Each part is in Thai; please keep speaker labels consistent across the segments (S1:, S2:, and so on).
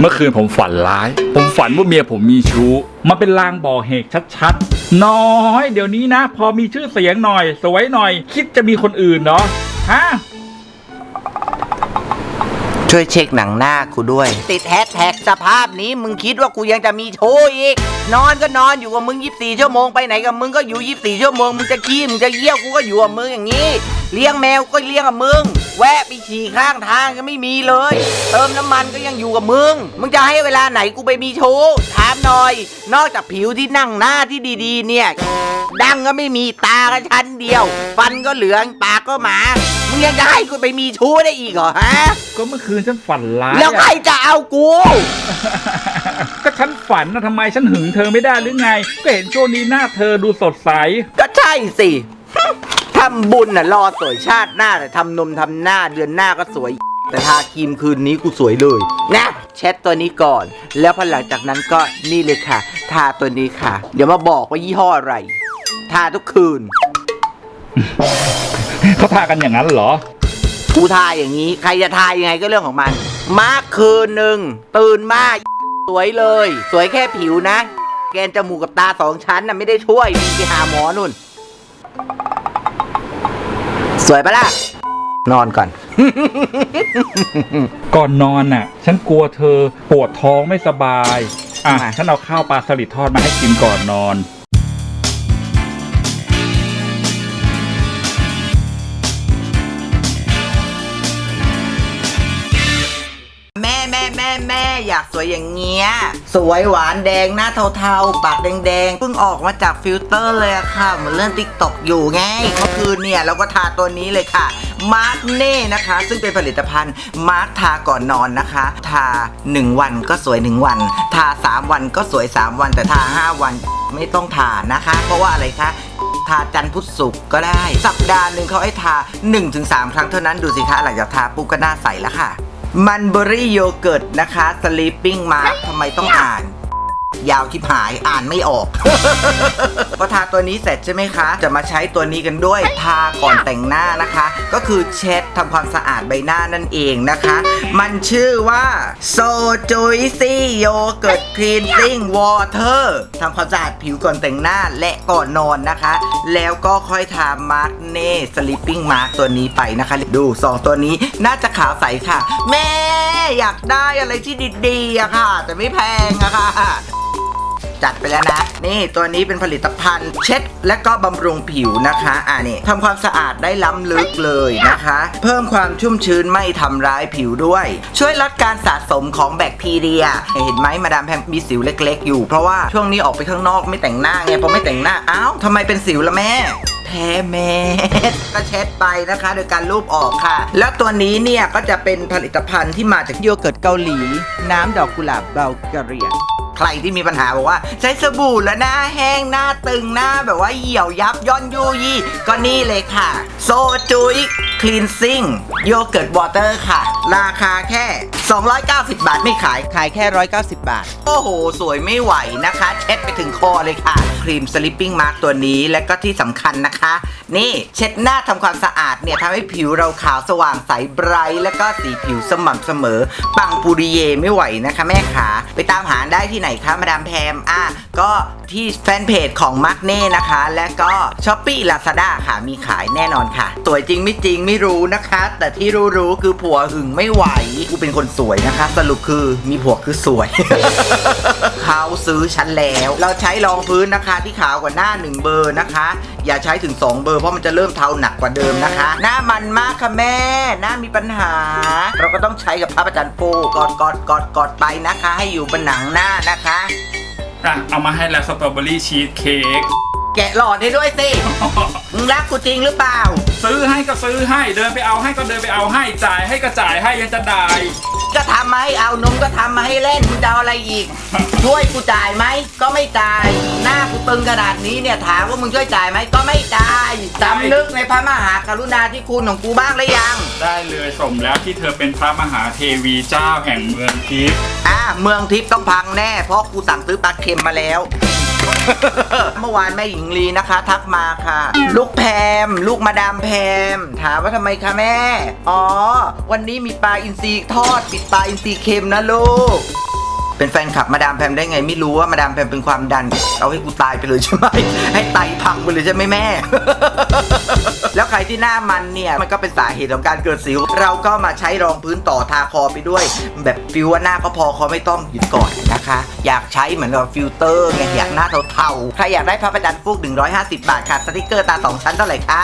S1: เมื่อคืนผมฝันร้าย ผมฝันว่าเมียผมมีชู้ มันเป็นลางบอกเหตุชัดๆ น้อย เดี๋ยวนี้นะ พอมีชื่อเสียงหน่อย สวยหน่อย คิดจะมีคนอื่นเนาะ ฮะ
S2: ช่วยเช็คหนังหน้ากูด้วย ติดแฮชแท็กสภาพนี้มึงคิดว่ากูยังจะมีโชว์อีก นอนก็นอนอยู่กับมึง 24 ชั่วโมงไปไหนกับมึงก็อยู่ 24 ชั่วโมง มึงจะขี้มึงจะเยี่ยวกูก็อยู่กับมึงอย่างนี้เลี้ยงแมวก็เลี้ยงกับมึง แวะไปฉี่ข้างทางก็ไม่มีเลย เติมน้ำมันก็ยังอยู่กับมึง มึงจะให้เวลาไหนกูไปมีโชว์ถามหน่อย นอกจากผิวที่นั่งหน้าที่ดีๆ เนี่ย ดังก็ไม่มีตาก็ชั้นเดียว ฟันก็เหลืองปากก็หมา มึงยังจะให้กูไปมีชู้ได้อีกเหรอฮะ
S1: ก็เมื่อคืนฉันฝันร้าย
S2: แล้วใคร
S1: อะ
S2: จะเอากู
S1: ก็ฉันฝันนะทำไมฉันหึงเธอไม่ได้หรือไง ก็เห็นช่วงนี้หน้าเธอดูสดใส
S2: ก็ใช่สิทำบุญน่ะรอสวยชาติหน้าแต่ทำนมทำหน้าเดือนหน้าก็สวย แต่ทาครีมคืนนี้กูสวยเลยนะเช็ดตัวนี้ก่อน แล้วพอหลังจากนั้นก็นี่เลยค่ะ ทาตัวนี้ค่ะ เดี๋ยวมาบอกว่ายี่ห้ออะไร ทาทุกคืน
S1: เขาพากันอย่างนั้นเหรอ
S2: กูทาอย่างนี้ ใครจะทายังไงก็เรื่องของมัน มาคืนหนึ่งตื่นมาสวยเลย สวยแค่ผิวนะ แกนจมูกกับตาสองชั้นน่ะไม่ได้ช่วยมีไปหาหมอนุ่น สวยปะล่ะ นอนก่อน
S1: ก่อนนอนน่ะ ฉันกลัวเธอปวดท้องไม่สบาย อะ
S2: ทำไม
S1: ฉันเอาข้าวปลาสลิดทอดมาให้กินก่อนนอน
S2: สวยอย่างเงี้ย สวยหวานแดงหน้าเทาๆ ปากแดงๆ เพิ่งออกมาจากฟิลเตอร์เลยอะค่ะ เหมือนเล่นติ๊กตอกอยู่ไงเมื่อคืนเนี่ยเราก็ทาตัวนี้เลยค่ะมาร์กเน่นะคะ ซึ่งเป็นผลิตภัณฑ์มาร์กทาก่อนนอนนะคะ ทา 1 วันก็สวย 1 วัน ทา 3 วันก็สวย 3 วัน แต่ทา 5 วันไม่ต้องทานะคะ เพราะว่าอะไรคะทาจันทร์พุธศุกก็ได้ สัปดาห์หนึ่งเขาให้ทา 1-3 ครั้งเท่านั้นดูสิคะ หลังจากทาปุ๊บก็หน้าใสแล้วค่ะ มันเบอรี่โยเกิร์ตนะคะสลิปปิ้งมาร์คทำไมต้องอ่าน ยาวที่ผายอ่านไม่ออกพอทาตัวนี้เสร็จใช่ไหมคะ จะมาใช้ตัวนี้กันด้วยทาก่อนแต่งหน้านะคะ ก็คือเช็ดทำความสะอาดใบหน้านั่นเองนะคะ มันชื่อว่า So Juicy Yogurt Cleansing Water ทำความสะอาดผิวก่อนแต่งหน้าและก่อนนอนนะคะ แล้วก็ค่อยทามาร์กเน่ Sleeping Mask ตัวนี้ไปนะคะ ดูสองตัวนี้น่าจะขาวใสค่ะ แม่อยากได้อะไรที่ดีๆอะค่ะ แต่ไม่แพงอะค่ะ จัดไปแล้วนะ นี่ตัวนี้เป็นผลิตภัณฑ์เช็ดและก็บำรุงผิวนะคะ อ่านี่ทำความสะอาดได้ล้ำลึกเลยนะคะ เพิ่มความชุ่มชื้นไม่ทำร้ายผิวด้วย ช่วยลดการสะสมของแบคทีเรีย เห็นไหมมาดามแพมมีสิวเล็ก ๆ อยู่ เพราะว่าช่วงนี้ออกไปข้างนอกไม่แต่งหน้าไงพอไม่แต่งหน้าอ้าวทำไมเป็นสิวละแม่แพ้แม่ก็เช็ดไปนะคะ โดยการลูบออกค่ะ แล้วตัวนี้เนี่ยก็จะเป็นผลิตภัณฑ์ที่มาจากโยเกิร์ตเกาหลี น้ำดอกกุหลาบเบลกเรีย ใครที่มีปัญหาบอกว่า ใช้สบู่แล้วหน้าแห้งหน้าตึงหน้าแบบว่าเหี่ยวยับย่อนยุยี่ก็นี่เลยค่ะ โซจุยคลีนซิ่งโยเกิร์ตวอเตอร์ค่ะ ราคาแค่ 290 บาทไม่ขาย ขายแค่ 190 บาท โอ้โห สวยไม่ไหวนะคะเช็ดไปถึงคอเลยค่ะ ครีมสลิปปิ้งมาร์กตัวนี้และก็ที่สำคัญนะคะ นี่เช็ดหน้าทำความสะอาดเนี่ยทำให้ผิวเราขาวสว่างใสไบรท์แล้วก็สีผิวสม่ำเสมอ ปังปุริเยไม่ไหวนะคะ แม่ขาไปตามหาได้ที่ไหนไหนคะมาดามแพมอะก็ที่แฟนเพจของมาร์กเน่นะคะ และก็ช้อปปี้ลาซาด้าค่ะมีขายแน่นอนค่ะ สวยจริงไม่จริงไม่รู้นะคะ แต่ที่รู้ๆคือผัวหึงไม่ไหวกูเป็นคนสวยนะคะ สรุปคือมีผัวคือสวย เขาซื้อฉันแล้ว เราใช้รองพื้นนะคะ ที่ขาวกว่าหน้า 1 เบอร์นะคะ อย่าใช้ถึง 2 เบอร์เพราะมันจะเริ่มเทาหนักกว่าเดิมนะคะ หน้ามันมากค่ะแม่ หน้ามีปัญหา เราก็ต้องใช้กับพระประจันทร์โปกอดกอดกอดกอดไปนะคะ ให้อยู่บนหนังหน้านะคะ
S1: อะเอามาให้แล้วสตรอเบอรี่ชีสเค้ก
S2: แกะหลอดให้ด้วยสิมึงรักกูจริงหรือเปล่า
S1: ซื้อให้ก็ซื้อให้เดินไปเอาให้ก็เดินไปเอาให้จ่ายให้ก็จ่ายให้ยังจะได้
S2: ก็ ทำมาให้เอานมก็ทำมาให้เล่นมึงจะเอาอะไรอีก ช่วยกูจ่ายไหมก็ไม่จ่าย หน้ากูตึงขนาดนี้เนี่ยถามว่ามึงช่วยจ่ายไหมก็ไม่จ่ายสำนึกในพระมหากรุณาธิคุณของกูบ้างหรือยัง
S1: ได้เลยสมแล้วที่เธอเป็นพระมหาเทวีเจ้าแห่งเมืองทิพย์
S2: อ่าเมืองทิพย์ต้องพังแน่เพราะกูสั่งซื้อปลาเค็มมาแล้ว เมื่อวานแม่หญิงลีนะคะ ทักมาค่ะ ลูกแพม ลูกมาดามแพม ถามว่าทำไมคะแม่ อ๋อ วันนี้มีปลาอินทรีทอดปิดปลาอินทรีเค็มนะลูก เป็นแฟนคลับมาดามแพมได้ไงไม่รู้ว่ามาดามแพมเป็นความดัน เอาให้กูตายไปเลยใช่ไหมให้ไตพังไปเลยใช่ไหมแม่ แล้วใครที่หน้ามันเนี่ย มันก็เป็นสาเหตุของการเกิดสิว เราก็มาใช้รองพื้นต่อทาคอไปด้วย แบบฟิวว่าหน้าก็พอเขาไม่ต้องหยุดก่อนนะ คะ อยากใช้เหมือนกับฟิลเตอร์ไงอยากหน้าเทาๆ ใครอยากได้พระประดันฟูก 150 บาทค่ะ สติกเกอร์ตา 2 ชั้นเท่าไหร่คะ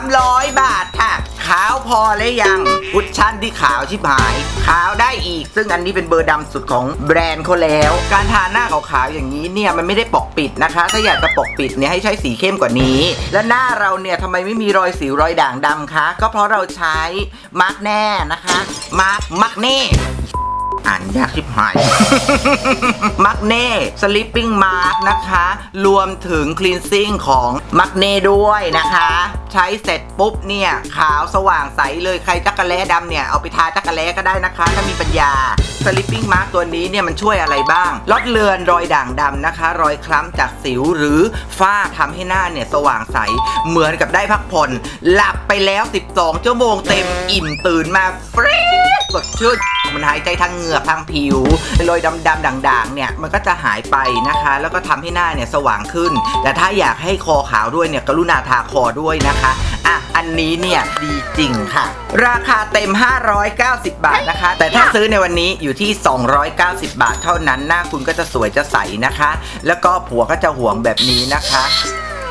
S2: 300 บาทค่ะ ขาวพอเลยยังคุชชั่นที่ขาวชิบหาย ขาวได้อีก ซึ่งอันนี้เป็นเบอร์ดำสุดของแบรนด์เขาแล้ว การทาหน้าขาวๆอย่างนี้เนี่ยมันไม่ได้ปกปิดนะคะ ถ้าอยากจะปกปิดเนี่ยให้ใช้สีเข้มกว่านี้ และหน้าเราเนี่ยทำไมไม่มีรอยสิวรอยด่างดำคะ ก็เพราะเราใช้มาร์กแน่นะคะ มาร์กมาร์กเน่ อ่านยากชิบหาย มักเน่สลิปปิ้งมาร์กนะคะ รวมถึงคลีนซิ่งของมักเน่ด้วยนะคะ ใช้เสร็จปุ๊บเนี่ย ขาวสว่างใสเลยใครจักระแล้ดำเนี่ย เอาไปทาจักระแล้ก็ได้นะคะ ถ้ามีปัญญาสลิปปิ้งมาร์กตัวนี้เนี่ยมันช่วยอะไรบ้าง ลดเลือนรอยด่างดำนะคะ รอยคล้ำจากสิวหรือฝ้าทำให้หน้าเนี่ยสว่างใส เหมือนกับได้พักผ่อนหลับไปแล้ว 12 ชั่วโมงเต็มอิ่มตื่นมาเฟรชสดชื่น มันหายใจทางเหงือกทางผิวรอยดำๆด่างๆเนี่ยมันก็จะหายไปนะคะ แล้วก็ทำให้หน้าเนี่ยสว่างขึ้น แต่ถ้าอยากให้คอขาวด้วยเนี่ยกรุณาทาคอด้วยนะคะอะอันนี้เนี่ยดีจริงค่ะ ราคาเต็ม 590 บาทนะคะ แต่ถ้าซื้อในวันนี้อยู่ที่ 290 บาทเท่านั้นหน้าคุณก็จะสวยจะใสนะคะ แล้วก็ผัวก็จะห่วงแบบนี้นะคะ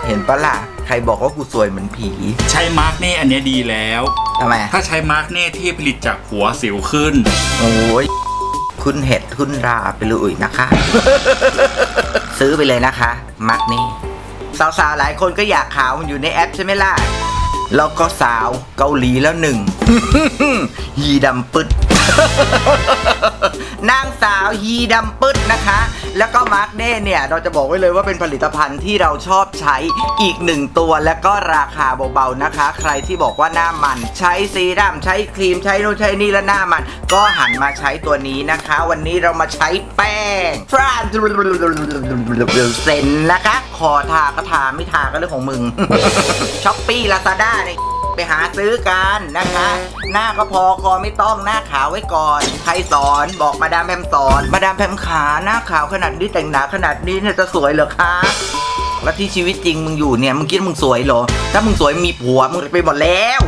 S2: เห็นปะล่ะ ใครบอกว่ากูสวยเหมือนผี
S1: ใช้มาร์กเน่อันเนี้ยดีแล้ว
S2: ทำไม
S1: ถ้าใช้มาร์กเน่ที่ผลิตจากหัวสิวขึ้น
S2: โอ้ยคุณเห็ดคุณราไปเลยนะคะ ซื้อไปเลยนะคะ มักนี่สาวๆ หลายคนก็อยากขาวมันอยู่ในแอปใช่ไหมล่ะ แล้วก็สาวเกาหลีแล้วหนึ่งฮีดำปึด นางสาวฮีดำปึดนะคะ แล้วก็มาร์กเน่เนี่ย เราจะบอกไว้เลยว่าเป็นผลิตภัณฑ์ที่เราชอบใช้อีกหนึ่งตัว แล้วก็ราคาเบาๆนะคะ ใครที่บอกว่าหน้ามัน ใช้ซีรั่มใช้ครีมใช้นู่นใช้นี่แล้วหน้ามัน ก็หันมาใช้ตัวนี้นะคะ วันนี้เรามาใช้แป้งฟรานเซนนะคะ คอทาก็ทาไม่ทาก็เรื่องของมึงช้อปปี้ลาซาด้าเนี่ย ไปหาซื้อกันนะคะ หน้าก็พอคอไม่ต้องหน้าขาวไว้ก่อน ใครสอนบอกมาดามแพมสอน มาดามแพมขาหน้าขาวขนาดนี้แต่งหนาขนาดนี้เนี่ยจะสวยเหรอคะแล้วที่ชีวิตจริงมึงอยู่เนี่ยมึงคิดมึงสวยเหรอ ถ้ามึงสวยมีผัวมึงไปหมดแล้ว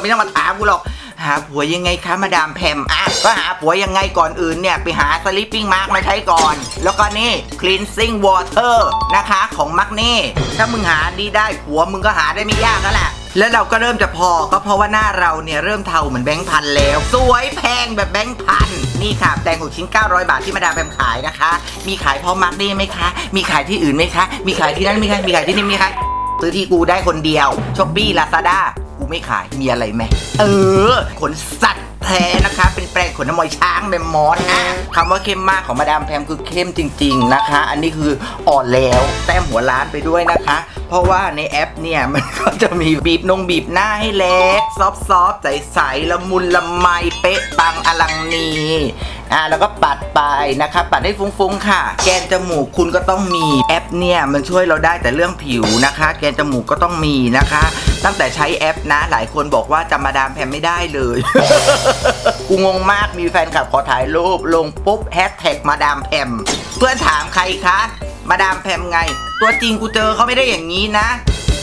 S2: ไม่ต้องมาถามกูหรอกหาผัวยังไงคะมาดามแพมอะก็หาผัวยังไงก่อนอื่นเนี่ย ไปหาสลิปปิ้งมาร์กมาใช้ก่อน แล้วก็นี่ cleansing water นะคะของมักเน่ถ้ามึงหาดีได้ผัวมึงก็หาได้ไม่ยากแล้วแหละ แล้วเราก็เริ่มจะพอก็เพราะว่าหน้าเราเนี่ยเริ่มเทาเหมือนแบงค์พันแล้ว สวยแพงแบบแบงค์พันนี่ค่ะแตงหกชิ้น 900 บาทที่มาดามแพมขายนะคะ มีขายพร้อมมาร์กเน่ไหมคะ มีขายที่อื่นไหมคะ มีขายที่นั่นไหมคะมีขายที่นี่ไหมคะซื้อที่กูได้คนเดียวช้อปปี้ลาซาด้ากูไม่ขายมีอะไรไหมเออขนสัตว์ แท้นะคะ เป็นแปลงขนน้ำมอยช้างแมมมอสอะคำว่าเข้มมากของมาดามแพมคือเข้มจริง ๆนะคะ อันนี้คืออ่อนแล้วแต้มหัวล้านไปด้วยนะคะ เพราะว่าในแอปเนี่ยมันก็จะมีบีบนงบีบหน้าให้เล็ก ซอฟๆใสๆละมุนละไมเป๊ะปังอลังนี อ่าแล้วก็ปัดไปนะคะปัดให้ฟุ้งๆค่ะ แกนจมูกคุณก็ต้องมีแอปเนี่ยมันช่วยเราได้แต่เรื่องผิวนะคะ แกนจมูกก็ต้องมีนะคะ ตั้งแต่ใช้แอปนะ หลายคนบอกว่าจำมาดามแพมไม่ได้เลย กูงงมากมีแฟนคลับขอถ่ายรูปลงปุ๊บแฮชแท็กมาดามแพมเพื่อนถามใครคะมาดามแพมไง ตัวจริงกูเจอเขาไม่ได้อย่างนี้นะ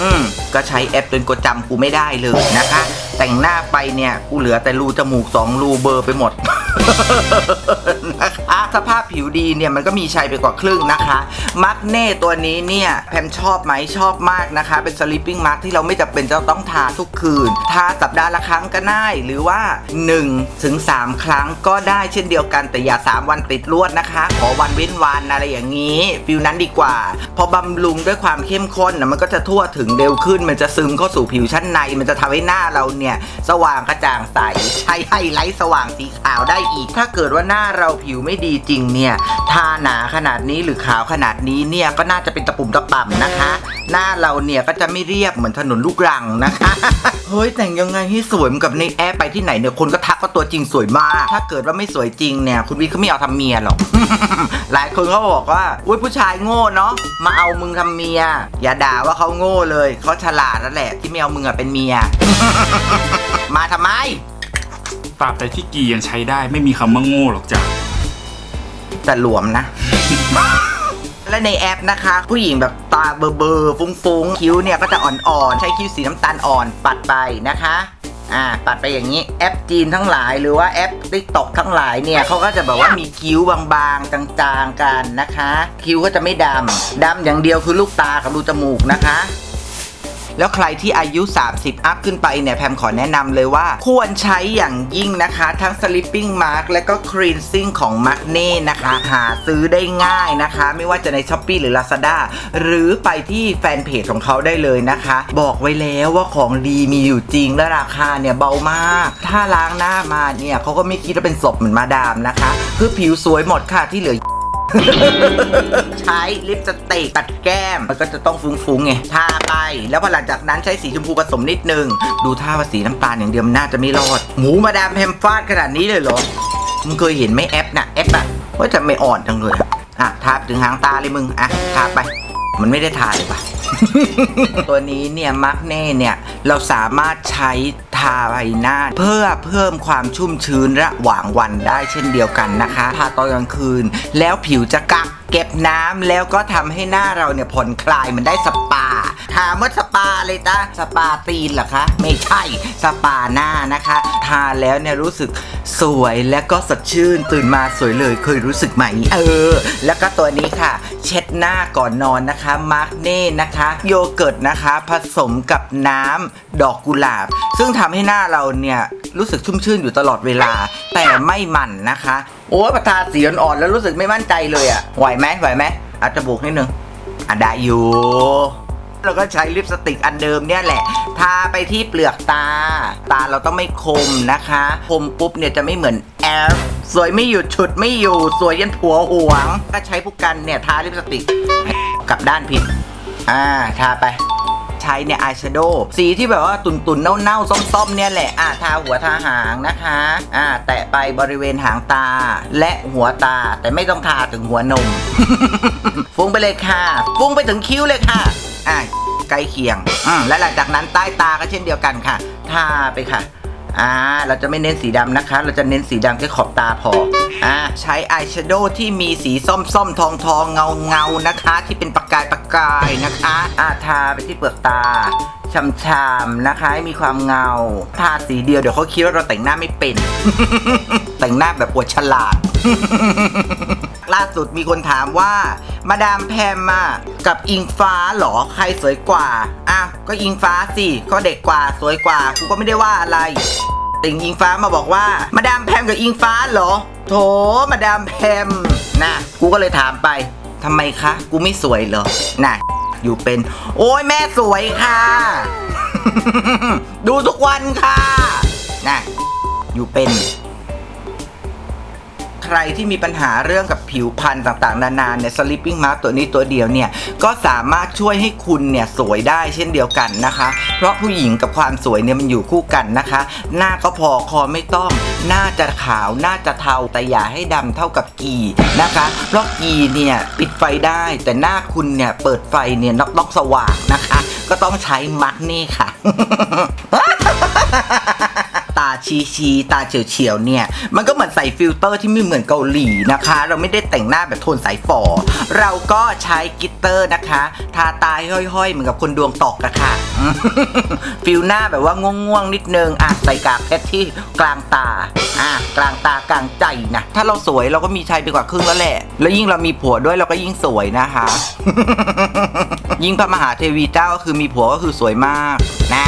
S2: อืม ก็ใช้แอปจนกูจำกูไม่ได้เลยนะคะ แต่งหน้าไปเนี่ยกูเหลือแต่รูจมูกสองรูเบอร์ไปหมด นะคะสภาพผิวดีเนี่ยมันก็มีชัยไปกว่าครึ่งนะคะ มาร์กเน่ตัวนี้เนี่ยแพมชอบไหมชอบมากนะคะ เป็นสลิปปิ้งมาร์กที่เราไม่จำเป็นจะต้องทาทุกคืน ทาสัปดาห์ละครั้งก็ได้หรือว่า1ถึง3ครั้งก็ได้เช่นเดียวกันแต่อย่า 3 วันติดรวดนะคะ ขอวันเว้นวันอะไรอย่างนี้ฟิลนั้นดีกว่า พอบำรุงด้วยความเข้มข้นนะมันก็จะทั่วถึงเร็วขึ้น มันจะซึมเข้าสู่ผิวชั้นใน มันจะทำให้หน้าเราเนี่ยสว่างกระจ่างใสใช้ไฮไลท์สว่างสีขาวได้อีก ถ้าเกิดว่าหน้าเราผิวไม่ดีจริงเนี่ยทาหนาขนาดนี้หรือขาวขนาดนี้เนี่ยก็น่าจะเป็นตะปุ่มตะป่ำนะคะ หน้าเราเนี่ยก็จะไม่เรียบเหมือนถนนลูกรังนะคะ เฮ้ยแต่งยังไงให้สวยเหมือนกับในแอปไปที่ไหนเนี่ยคนก็ทักว่าตัวจริงสวยมาก ถ้าเกิดว่าไม่สวยจริงเนี่ยคุณวิทย์เขาไม่เอาทำเมียหรอก หลายคนเขาบอกว่าอุ้ยผู้ชายโง่เนาะมาเอามึงทำเมีย อย่าด่าว่าเขาโง่เลยเขาฉลาดแล้วแหละที่ไม่เอามึงอะเป็นเมีย มาทำไม
S1: ตราบใดที่กียังใช้ได้ไม่มีคำว่าโง่หรอกจ้ะ
S2: แต่หลวมนะ และในแอปนะคะ ผู้หญิงแบบตาเบอร์เบอร์ฟุ้งฟุ้งๆ คิ้วเนี่ยก็จะอ่อนๆ ใช้คิ้วสีน้ำตาลอ่อนปัดไปนะคะ อ่า ปัดไปอย่างนี้แอปจีนทั้งหลาย หรือว่าแอปติ๊กตอกทั้งหลายเนี่ยเขาก็จะแบบว่ามีคิ้วบางๆจางๆกันนะคะ คิ้วก็จะไม่ดำดำอย่างเดียวคือลูกตากับรูจมูกนะคะ แล้วใครที่อายุ 30 อัพขึ้นไปเนี่ยแพมขอแนะนำเลยว่าควรใช้อย่างยิ่งนะคะ ทั้ง Sleeping Mask และก็ Cleansing ของ m a g n e นะคะ หาซื้อได้ง่ายนะคะ ไม่ว่าจะใน s h อ p e e หรือ Lazada หรือไปที่แฟนเพจของเขาได้เลยนะคะ บอกไว้แล้วว่าของดีมีอยู่จริงและราคาเนี่ยเบามาก ถ้าล้างหน้ามาเนี่ยเขาก็ไม่คิดว่าเป็นศพเหมือนมาดามนะคะ คือผิวสวยหมดค่ะที่เหลือ ใช้ลิปสติกตัดแก้ม มันก็จะต้องฟุ้งๆไงทาไป แล้วพอหลังจากนั้นใช้สีชมพูผสมนิดนึง ดูท่าว่าสีน้ำตาลอย่างเดียวมันน่าจะไม่รอด หมูมาดามแพมฟาดขนาดนี้เลยเหรอ มึงเคยเห็นไหมแอปน่ะแอปอะว่าจะไม่อ่อนจังเลยอะอะทาไปถึงหางตาเลยมึงอะทาไป มันไม่ได้ทาเลยปะ ตัวนี้เนี่ยมักเน่เนี่ยเราสามารถใช้ทาใบหน้า เพื่อเพิ่มความชุ่มชื้นระหว่างวันได้เช่นเดียวกันนะคะทาตอนกลางคืน แล้วผิวจะกักเก็บน้ำแล้วก็ทำให้หน้าเราเนี่ยผ่อนคลายมันได้สปา ถามว่าสปาเลยตาสปาตีนเหรอคะ ไม่ใช่สปาหน้านะคะ ทาแล้วเนี่ยรู้สึกสวยและก็สดชื่นตื่นมาสวยเลยเคยรู้สึกไหม เออ แล้วก็ตัวนี้ค่ะ เช็ด หน้าก่อนนอนนะคะมาร์กเน่นะคะ โยเกิร์ตนะคะ ผสมกับน้ำดอกกุหลาบ ซึ่งทำให้หน้าเราเนี่ย รู้สึกชุ่มชื่นอยู่ตลอดเวลา แต่ไม่มันนะคะ โอ้ประทาสีอ่อนๆแล้วรู้สึกไม่มั่นใจเลยอะไหวไหมไหวไหมอาจจะบวกนิดนึงอะได้อยู่เราก็ใช้ลิปสติกอันเดิมเนี่ยแหละ ทาไปที่เปลือกตา ตาเราต้องไม่คมนะคะ คมปุ๊บเนี่ยจะไม่เหมือนแอล สวยไม่หยุดฉุดไม่อยู่ สวยยันผัวหวงก็ใช้ผู้กันเนี่ยทาลิปสติกกลับด้านผิด อ่า ทาไปใช้เนี่ยอายแชโดว์สีที่แบบว่าตุนตุนๆเน่าๆส้มๆเนี่ยแหละอ่าทาหัวทาหางนะคะ อ่าแตะไปบริเวณหางตาและหัวตา แต่ไม่ต้องทาถึงหัวนม ฟุ้งไปเลยค่ะ ฟุ้งไปถึงคิ้วเลยค่ะ อะใกล้เคียง อืมและหลังจากนั้นใต้ตาก็เช่นเดียวกันค่ะ ทาไปค่ะ อ่าเราจะไม่เน้นสีดำนะคะ เราจะเน้นสีดำแค่ขอบตาพออ่าใช้อายแชโดว์ที่มีสีส้มส้มทองทองเงาเงานะคะ ที่เป็นประกายประกายนะคะอ่าทาไปที่เปลือกตาช้ำๆนะคะให้มีความเงา ทาสีเดียวเดี๋ยวเขาคิดว่าเราแต่งหน้าไม่เป็น แต่งหน้าแบบอวดฉลาด ล่าสุดมีคนถามว่า มาดามแพมอะกับอิงฟ้าหรอใครสวยกว่าอะก็อิงฟ้าสิก็เด็กกว่าสวยกว่ากูก็ไม่ได้ว่าอะไรติงอิงฟ้ามาบอกว่า มาดามแพมกับอิงฟ้าเหรอ โถมาดามแพมนะกูก็เลยถามไปทำไมคะ กูไม่สวยเหรอน่ะอยู่เป็น โอ้ยแม่สวยค่ะ ดูทุกวันค่ะน่ะอยู่เป็น ใครที่มีปัญหาเรื่องกับผิวพรรณต่างๆ นานาเนี่ย sleeping mask ตัวนี้ตัวเดียวเนี่ยก็สามารถช่วยให้คุณเนี่ยสวยได้เช่นเดียวกันนะคะ เพราะผู้หญิงกับความสวยเนี่ยมันอยู่คู่กันนะคะ หน้าก็พอคอไม่ต้อง หน้าจะขาวหน้าจะเทาแต่อย่าให้ดำเท่ากับกีนะคะ เพราะกีเนี่ยปิดไฟได้ แต่หน้าคุณเนี่ยเปิดไฟเนี่ยนอกต้องสว่างนะคะ ก็ต้องใช้มาร์กนี่ค่ะ ชีชีตาเฉียวเฉียวๆเนี่ย มันก็เหมือนใส่ฟิลเตอร์ที่ไม่เหมือนเกาหลีนะคะ เราไม่ได้แต่งหน้าแบบโทนสายฝอ เราก็ใช้กิตเตอร์นะคะ ทาตาห้อยๆ เหมือนกับคนดวงตกอะค่ะ ฟิลหน้าแบบว่าง่วงๆนิดนึงอะใส่กากเพชรที่กลางตาอะกลางตากลางใจนะถ้าเราสวยเราก็มีชัยไปกว่าครึ่งแล้วแหละ แล้วยิ่งเรามีผัวด้วยเราก็ยิ่งสวยนะคะ ยิ่งพระมหาเทวีเจ้าก็คือมีผัวก็คือสวยมากนะ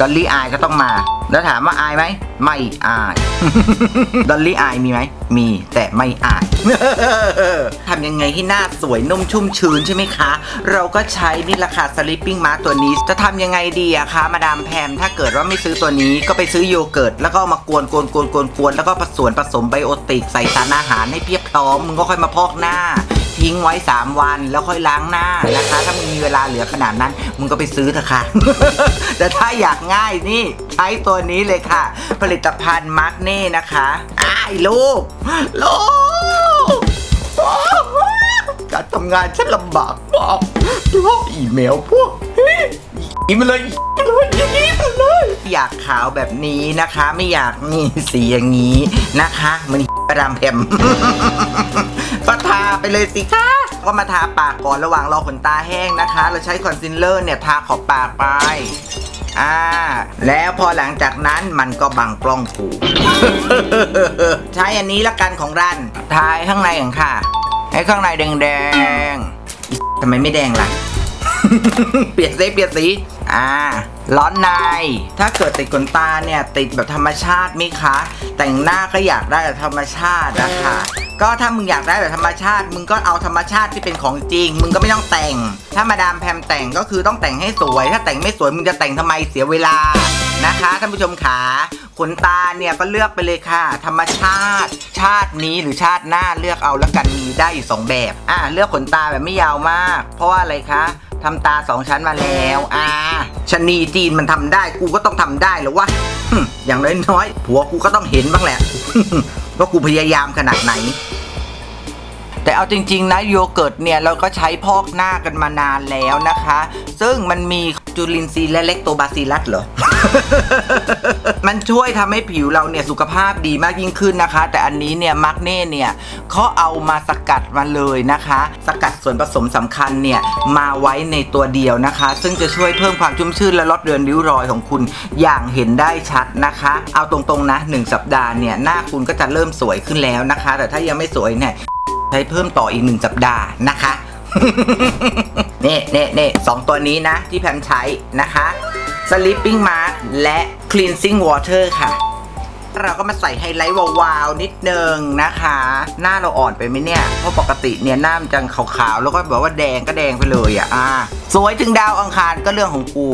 S2: ดอลลี่อายก็ต้องมา แล้วถามว่าอายไหม ไม่อาย ดอลลี่อายมีไหม มีแต่ไม่อาย ทำยังไงให้หน้าสวยนุ่มชุ่มชื้นใช่ไหมคะ เราก็ใช้นี่ราคาสลิปปิ้งมาตัวนี้ จะทำยังไงดีอะคะ มาดามแพม ถ้าเกิดว่าไม่ซื้อตัวนี้ก็ไปซื้อโยเกิร์ต แล้วก็มากวนกวนกวนกวนกวนแล้วก็ผสมผสมไบโอติกใส่สารอาหารให้เพียบพร้อมมึงก็ค่อยมาพอกหน้า ทิ้งไว้ 3 วันแล้วค่อยล้างหน้านะคะ ถ้ามึงมีเวลาเหลือขนาดนั้น มึงก็ไปซื้อเถอะค่ะ แต่ถ้าอยากง่ายนี่ใช้ตัวนี้เลยค่ะ ผลิตภัณฑ์มาร์กเน่นะคะอ้ายลูกลูกการทำงานฉันลำบากมากเพราะอีเมลพวกอีมาเลยอีมลยางนี้เลยอยากขาวแบบนี้นะคะ ไม่อยากมีสีอย่างนี้นะคะ มันประดามแพม ทาไปเลยสิคะก็มาทาปากก่อนระหว่างรอขนตาแห้งนะคะ เราใช้คอนซีลเลอร์เนี่ยทาขอบปากไป อ่า แล้วพอหลังจากนั้นมันก็บังกล้องกู ใช้อันนี้ละกันของรัน ทายข้างในอย่างค่ะ ให้ข้างในแดงๆทำไมไม่แดงล่ะ เปลี่ยนสีเปลี่ยนสี อ่าร้อนใน ถ้าเกิดติดขนตาเนี่ย ติดแบบธรรมชาติไหมคะ แต่งหน้าก็อยากได้แบบธรรมชาตินะคะ ก็ถ้ามึงอยากได้แบบธรรมชาติ มึงก็เอาธรรมชาติที่เป็นของจริง มึงก็ไม่ต้องแต่ง ถ้ามาดามแพมแต่งก็คือต้องแต่งให้สวย ถ้าแต่งไม่สวยมึงจะแต่งทำไมเสียเวลานะคะท่านผู้ชมขาขนตาเนี่ยก็เลือกไปเลยค่ะ ธรรมชาติ ชาตินี้หรือชาติหน้าเลือกเอาแล้วกันมีได้อยู่สองแบบอะเลือกขนตาแบบไม่ยาวมาก เพราะว่าอะไรคะทำตาสองชั้นมาแล้วอ่าชนีจีนมันทำได้กูก็ต้องทำได้หรือวะอย่างน้อยๆผัวกูก็ต้องเห็นบ้างแหละว่ากูพยายามขนาดไหน แต่เอาจริง ๆ นะโยเกิร์ตเนี่ยเราก็ใช้พอกหน้ากันมานานแล้วนะคะ ซึ่งมันมีจุลินทรีย์และเล็กโตบาซิลัสเหรอ มันช่วยทำให้ผิวเราเนี่ยสุขภาพดีมากยิ่งขึ้นนะคะ แต่อันนี้เนี่ยมาร์กเน่เนี่ยเขาเอามาสกัดมาเลยนะคะ สกัดส่วนผสมสำคัญเนี่ยมาไว้ในตัวเดียวนะคะ ซึ่งจะช่วยเพิ่มความชุ่มชื่นและลดเรือนริ้วรอยของคุณอย่างเห็นได้ชัดนะคะ เอาตรงๆนะหนึ่งสัปดาห์เนี่ยหน้าคุณก็จะเริ่มสวยขึ้นแล้วนะคะ แต่ถ้ายังไม่สวยเนี่ย ใช้เพิ่มต่ออีกหนึ่งสัปดาห์นะคะเน่เน่เน่สองตัวนี้นะที่แพมใช้นะคะ Sleeping Mask และ Cleansing Water ค่ะ เราก็มาใส่ไฮไลท์วาวๆนิดนึงนะคะ หน้าเราอ่อนไปไหมเนี่ย เพราะปกติเนี่ยหน้ามันจะขาวๆ แล้วก็แบบว่าแดงก็แดงไปเลยอะอ่าสวยถึงดาวอังคารก็เรื่องของกู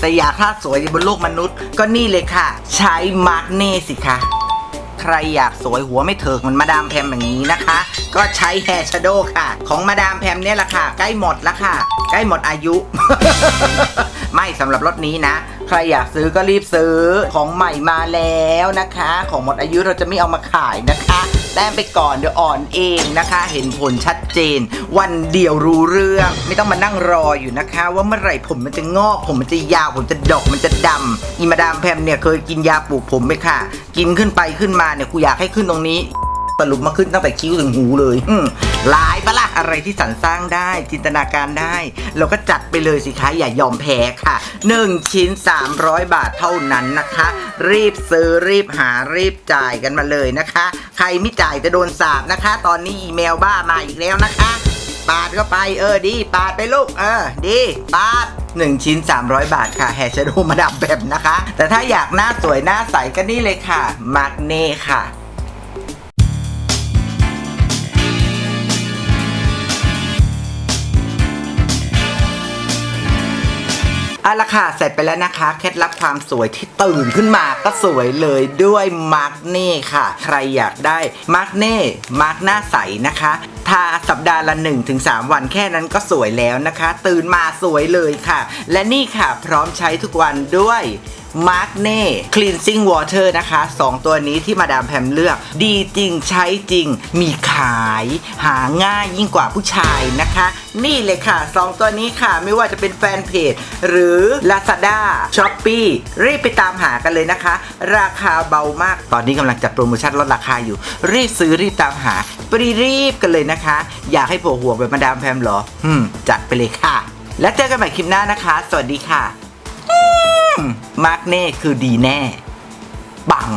S2: แต่อยากถ้าสวยบนโลกมนุษย์ก็นี่เลยค่ะ ใช้มาร์กเน่สิคะ ใครอยากสวยหัวไม่เถิกเหมันมาดามแพมอย่างนี้นะคะ ก็ใช้แฮร์ชโดค่ะ ของมาดามแพมเนี่ยแหละค่ะ ใกล้หมดแล้วค่ะ ใกล้หมดอายุ ไม่สำหรับรถนี้นะ ใครอยากซื้อก็รีบซื้อของใหม่มาแล้วนะคะ ของหมดอายุเราจะไม่เอามาขายนะคะแต้มไปก่อนเดี๋ยวอ่อนเองนะคะ เห็นผลชัดเจน วันเดียวรู้เรื่อง ไม่ต้องมานั่งรออยู่นะคะ ว่าเมื่อไหร่ผมมันจะงอก ผมมันจะยาวผมจะดกมันจะดำอีมาดามแพมเนี่ยเคยกินยาปลูกผมไหมค่ะ กินขึ้นไปขึ้นมาเนี่ยกูอยากให้ขึ้นตรงนี้ สรุปมาขึ้นตั้งแต่คิ้วถึงหูเลย อืมหลายปะละอะไรที่สรรสร้างได้ จินตนาการได้ เราก็จัดไปเลยสิคะอย่ายอมแพ้ค่ะ 1 ชิ้น 300 บาทเท่านั้นนะคะ รีบซื้อรีบหารีบจ่ายกันมาเลยนะคะ ใครไม่จ่ายจะโดนสาบนะคะ ตอนนี้อีเมลบ้ามาอีกแล้วนะคะปาดก็ไปเออดี ปาดไปลูก เออ ดีปาด 1 ชิ้น 300 บาทค่ะแฮชโดมาดับแบบนะคะ แต่ถ้าอยากหน้าสวยหน้าใสก็นี่เลยค่ะมาร์กเน่ค่ะ เอาละค่ะเสร็จไปแล้วนะคะ เคล็ดลับความสวยที่ตื่นขึ้นมาก็สวยเลยด้วยมาร์กเน่ค่ะ ใครอยากได้มาร์กเน่มาร์กหน้าใสนะคะทาสัปดาห์ละ 1-3 วันแค่นั้นก็สวยแล้วนะคะ ตื่นมาสวยเลยค่ะ และนี่ค่ะพร้อมใช้ทุกวันด้วย มาร์กเน่ cleansing water นะคะ 2 ตัวนี้ที่มาดามแพมเลือก ดีจริงใช้จริง มีขาย หาง่ายยิ่งกว่าผู้ชายนะคะ นี่เลยค่ะ 2 ตัวนี้ค่ะ ไม่ว่าจะเป็นแฟนเพจ หรือ Lazada Shopee รีบไปตามหากันเลยนะคะ ราคาเบามาก ตอนนี้กำลังจัดโปรโมชั่นลดราคาอยู่ รีบซื้อรีบตามหาปรีรีบกันเลยนะคะ อยากให้ผัวหัวแบบมาดามแพมเหรออืมจัดไปเลยค่ะ แล้วเจอกันใหม่คลิปหน้านะคะ สวัสดีค่ะ มาร์กเน่คือดีแน่ ปัง